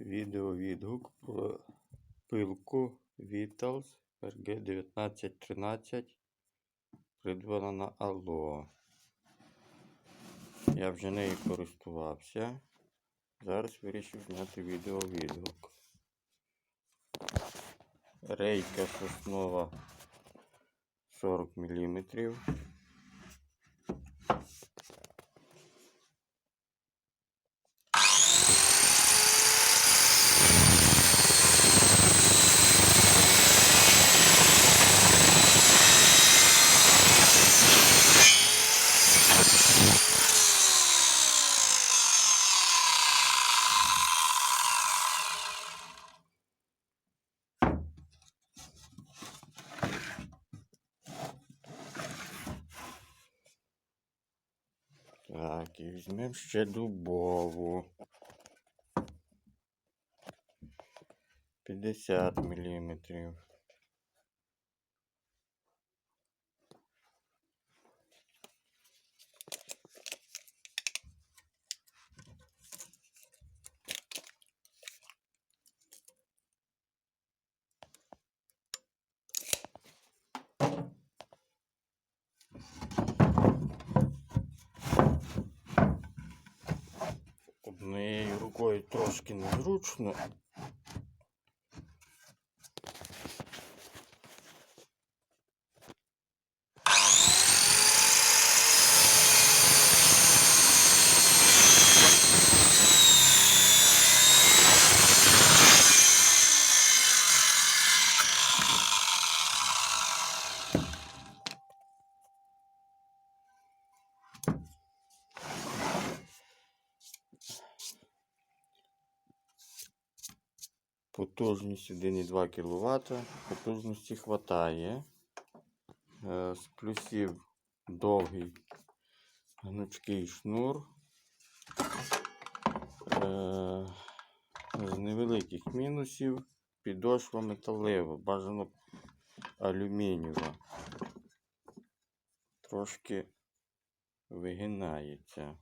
відеовідгук про пилку Vitals RG1913, придбана на Allo. Я вже нею користувався. Зараз вирішив зняти відеовідгук. Рейка соснова 40 мм. Так, і візьмемо ще дубову. 50 мм. Трошки незручно. Потужність 1,2 кВт. Потужності вистачає. Е, з плюсів довгий гнучкий шнур. Е, з невеликих мінусів підошва металева, бажано алюмінієва. Трошки вигинається.